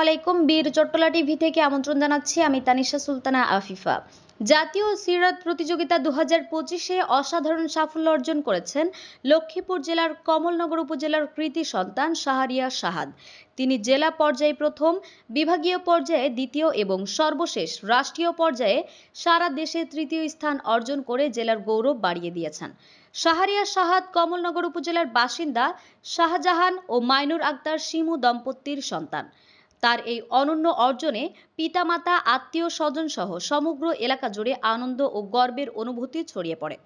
আলাইকুম। বীর চট্টলা টিভি থেকে আমন্ত্রণ জানাচ্ছি আমি তানিশা সুলতানা আফিফা। জাতীয় সিরাত প্রতিযোগিতা দু হাজার পঁচিশে অসাধারণ সাফল্য অর্জন করেছেন লক্ষ্মীপুর জেলার কমলনগর উপজেলার কৃতি সন্তান শাহরিয়া শাহাদ তিনি জেলা পর্যায়ে প্রথম, বিভাগীয় পর্যায়ে দ্বিতীয় এবং সর্বশেষ রাষ্ট্রীয় পর্যায়ে সারা দেশে তৃতীয় স্থান অর্জন করে জেলার গৌরব বাড়িয়ে দিয়েছেন। শাহরিয়া শাহাদ কমলনগর উপজেলার বাসিন্দা শাহজাহান ও মাইনুর আক্তার শিমু দম্পতির সন্তান। তার এই অনন্য অর্জনে পিতামাতা আত্মীয় স্বজন সহ সমগ্র এলাকা জুড়ে আনন্দ ও গর্বের অনুভূতি ছড়িয়ে পড়ে।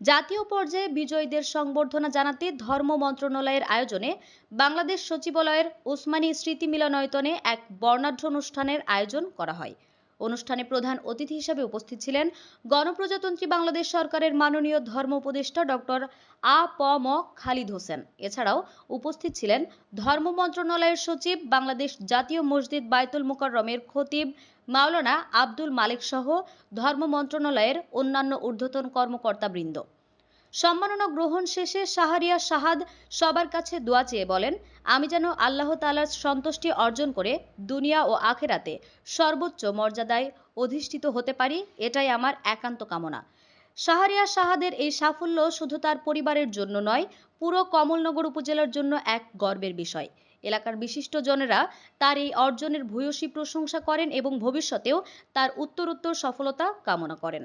জাতীয় পর্যায়ে বিজয়ীদের সংবর্ধনা জানাতে ধর্ম মন্ত্রণালয়ের আয়োজনে বাংলাদেশ সচিবালয়ের ওসমানী স্মৃতি মিলনায়তনে এক বর্ণাঢ্য অনুষ্ঠানের আয়োজন করা হয়। অনুষ্ঠানে প্রধান অতিথি হিসেবে উপস্থিত ছিলেন গণপ্রজাতন্ত্রী বাংলাদেশ সরকারের মাননীয় ধর্ম উপদেষ্টা ডক্টর আ প ম খালিদ হোসেন। এছাড়াও উপস্থিত ছিলেন ধর্ম মন্ত্রণালয়ের সচিব, বাংলাদেশ জাতীয় মসজিদ বায়তুল মোকাররমের খতিব মাওলানা আব্দুল মালিক সহ ধর্ম মন্ত্রণালয়ের অন্যান্য ঊর্ধ্বতন কর্মকর্তাবৃন্দ। সম্মাননা গ্রহণ শেষে শাহরিয়া শাহাদ সবার কাছে দোয়া চেয়ে বলেন, আমি যেন আল্লাহ তালার সন্তুষ্টি অর্জন করে দুনিয়া ও আখেরাতে সর্বোচ্চ মর্যাদায় অধিষ্ঠিত হতে পারি, এটাই আমার একান্ত কামনা। শাহরিয়া শাহাদের এই সাফল্য শুধু তার পরিবারের জন্য নয়, পুরো কমলনগর উপজেলার জন্য এক গর্বের বিষয়। এলাকার বিশিষ্ট জনেরা তার এই অর্জনের ভূয়সী প্রশংসা করেন এবং ভবিষ্যতেও তার উত্তরোত্তর সফলতা কামনা করেন।